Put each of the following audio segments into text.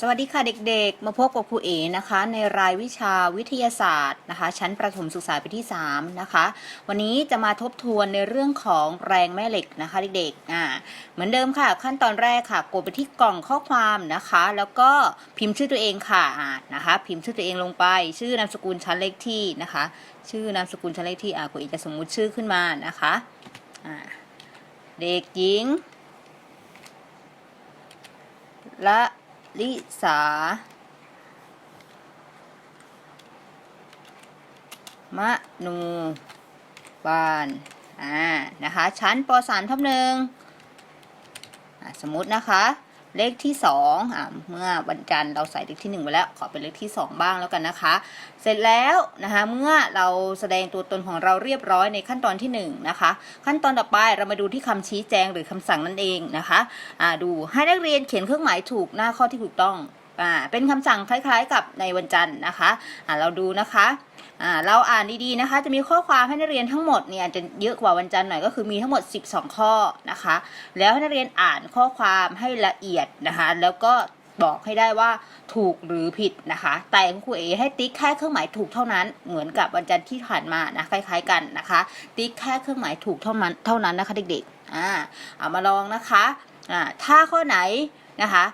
สวัสดีค่ะเด็กๆ มาพบกับครูเอนะคะ ในรายวิชาวิทยาศาสตร์นะคะ ชั้นประถมศึกษาปีที่ 3 นะคะ วันนี้จะมาทบทวนในเรื่องของแรงแม่เหล็กนะคะเด็กๆอ่าเหมือนเดิมค่ะ ขั้นตอนแรกค่ะกดไปที่กล่องข้อความนะคะ แล้วก็พิมพ์ชื่อตัวเองค่ะอ่านะคะ พิมพ์ชื่อตัวเองลงไป ชื่อนามสกุลชั้นเลขที่นะคะ ชื่อนามสกุลชั้นเลขที่อ่าครูเอจะสมมุติชื่อขึ้นมานะคะอ่าเด็กหญิงละ ลิสามะนูบานอ่านะคะ ชั้นป .3 ทับหนึ่งอ่าสมมตินะคะ เลขที่สองอ่าเมื่อวันจันทร์เราใส่เลขที่หนึ่งไปแล้ว ขอเป็นเลขที่สองบ้างแล้วกันนะคะ เสร็จแล้วนะคะเมื่อเราแสดงตัวตนของเราเรียบร้อยในขั้นตอนที่หนึ่งนะคะขั้นตอนต่อไปเรามาดูที่คำชี้แจงหรือคำสั่งนั่นเองนะคะอ่าดูให้นักเรียนเขียนเครื่องหมายถูกหน้าข้อที่ถูกต้อง อ่าเป็นคำสั่งคล้ายๆ กับในวันจันทร์นะคะอ่าเราดูนะคะอ่าเราอ่านดีๆนะคะ จะมีข้อความให้นักเรียนทั้งหมดเนี่ยจะเยอะกว่าวันจันทร์หน่อยก็คือมีทั้งหมด 12 ข้อนะคะ แล้วให้นักเรียนอ่านข้อความให้ละเอียดนะคะ แล้วก็บอกให้ได้ว่าถูกหรือผิดนะคะ แต่คุณครูเอให้ติ๊กแค่เครื่องหมายถูกเท่านั้น เหมือนกับวันจันทร์ที่ผ่านมานะคล้าย ๆ กันนะคะ ติ๊กแค่เครื่องหมายถูกเท่านั้นเท่านั้นนะคะเด็กๆอ่าเอามาลองนะคะอ่าถ้าข้อไหนนะคะ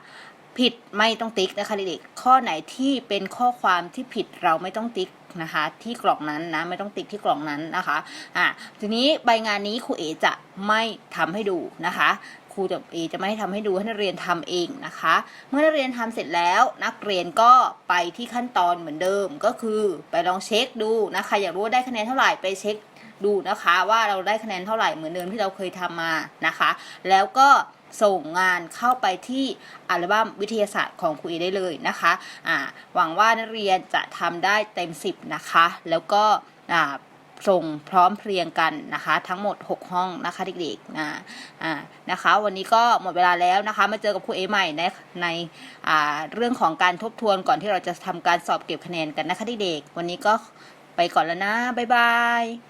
ผิดไม่ต้องติ๊กนะคะเด็กๆข้อไหนที่เป็นข้อความที่ผิดเราไม่ต้องติ๊กนะคะที่กล่องนั้นนะไม่ต้องติ๊กที่กล่องนั้นนะคะอ่าทีนี้ใบงานนี้ครูเอจะไม่ทำให้ดูนะคะครูจะเอจะไม่ให้ทำให้ดูให้นักเรียนทำเองนะคะ เมื่อนักเรียนทำเสร็จแล้วนักเรียนก็ไปที่ขั้นตอนเหมือนเดิมก็คือไปลองเช็คดูนะคะ อยากรู้ว่าได้คะแนนเท่าไหร่ไปเช็ค ดูนะคะว่าเราได้คะแนนเท่าไหร่เหมือนเดิมที่เราเคยทำมานะคะ แล้วก็ส่งงานเข้าไปที่อัลบั้มวิทยาศาสตร์ของครูเอได้เลยนะคะอ่าหวังว่านักเรียนจะทำได้เต็ม 10 นะคะ แล้วก็อ่าส่งพร้อมเพรียงกันนะคะ ทั้งหมด 6 ห้องนะคะเด็กๆอ่าอ่านะคะ วันนี้ก็หมดเวลาแล้วนะคะ มาเจอกับครูเอใหม่ในในอ่าเรื่องของการทบทวนก่อนที่เราจะทำการสอบเก็บคะแนนกันนะคะเด็กๆวันนี้ก็ไปก่อนแล้วนะบ๊ายบาย